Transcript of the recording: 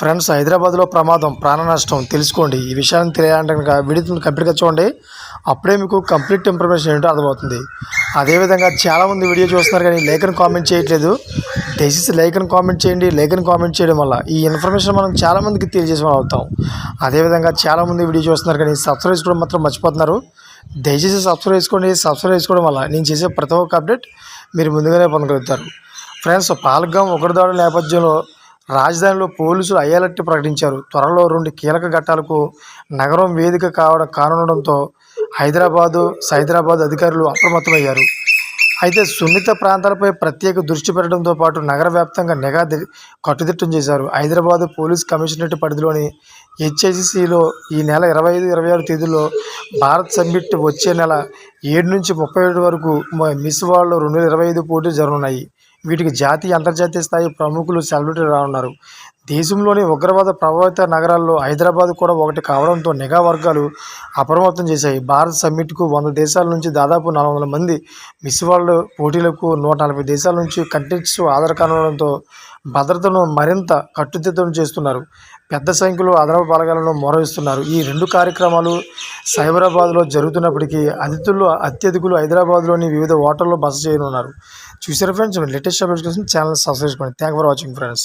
Friends హైదరాబాద్లో ప్రమాదం ప్రాణ నష్టం తెలుసుకోండి. ఈ విషయాన్ని తెలియాలంటే కనుక వీడియోని కంప్లీట్గా చూడండి. అప్పుడే మీకు కంప్లీట్ ఇన్ఫర్మేషన్ ఏంటో అర్థమవుతుంది. అదేవిధంగా చాలామంది వీడియో చూస్తున్నారు కానీ లేఖను కామెంట్ చేయట్లేదు. దయచేసి లైక్ని కామెంట్ చేయండి. లైక్ని కామెంట్ చేయడం వల్ల ఈ ఇన్ఫర్మేషన్ మనం చాలామందికి తెలియజేసిన అవుతాం. అదేవిధంగా చాలామంది వీడియో చూస్తున్నారు కానీ సబ్స్క్రైబ్ చేసుకోవడం మాత్రం మర్చిపోతున్నారు. దయచేసి సబ్స్క్రైబ్ చేసుకోండి. సబ్స్క్రైబ్ చేసుకోవడం వల్ల నేను చేసే ప్రతి ఒక్క అప్డేట్ మీరు ముందుగానే పొందగలుగుతారు. ఫ్రెండ్స్ పాల్గాం ఒకరిదాడు నేపథ్యంలో రాజధానిలో పోలీసులు అయ్యాలట్టి ప్రకటించారు. త్వరలో రెండు కీలక ఘట్టాలకు నగరం వేదిక కావడం కానుండడంతో హైదరాబాదు సైదరాబాద్ అధికారులు అప్రమత్తమయ్యారు. అయితే సున్నిత ప్రాంతాలపై ప్రత్యేక దృష్టి పెట్టడంతో పాటు నగర వ్యాప్తంగా నిఘా కట్టుదిట్టం చేశారు. హైదరాబాద్ పోలీస్ కమిషనరేట్ పరిధిలోని హెచ్ఐసిసిలో ఈ నెల ఇరవై ఐదు ఇరవై ఆరు తేదీల్లో భారత్ సమ్మిట్ వచ్చే నెల ఏడు నుంచి ముప్పై ఏడు వరకు మిస్ వరల్డ్ రెండు వేల ఇరవై ఐదు పోటీలు జరగనున్నాయి. వీటికి జాతీయ అంతర్జాతీయ స్థాయి ప్రముఖులు సెలబ్రిటీలు రానున్నారు. దేశంలోని ఉగ్రవాద ప్రభావిత నగరాల్లో హైదరాబాద్ కూడా ఒకటి కావడంతో నిఘా వర్గాలు అప్రమత్తం చేశాయి. భారత్ సమ్మిట్కు వంద దేశాల నుంచి దాదాపు నాలుగు వందల మంది మిస్ వరల్డ్ పోటీలకు నూట నలభై దేశాల నుంచి కంటెంట్స్ ఆధార్ కానుండడంతో భద్రతను మరింత కట్టుదిట్టం చేస్తున్నారు. పెద్ద సంఖ్యలో అదనపు బలగాలను మొరవిస్తున్నారు. ఈ రెండు కార్యక్రమాలు సైబరాబాద్లో జరుగుతున్నప్పటికీ అతిథులు అత్యధికులు హైదరాబాద్లోని వివిధ హోటల్లో బస చేయనున్నారు. చూసారు ఫ్రెండ్స్? లేటెస్ట్ అప్డేట్స్ కోసం ఛానల్ సబ్స్క్రైబ్ చేసుకోండి. Thank for watching friends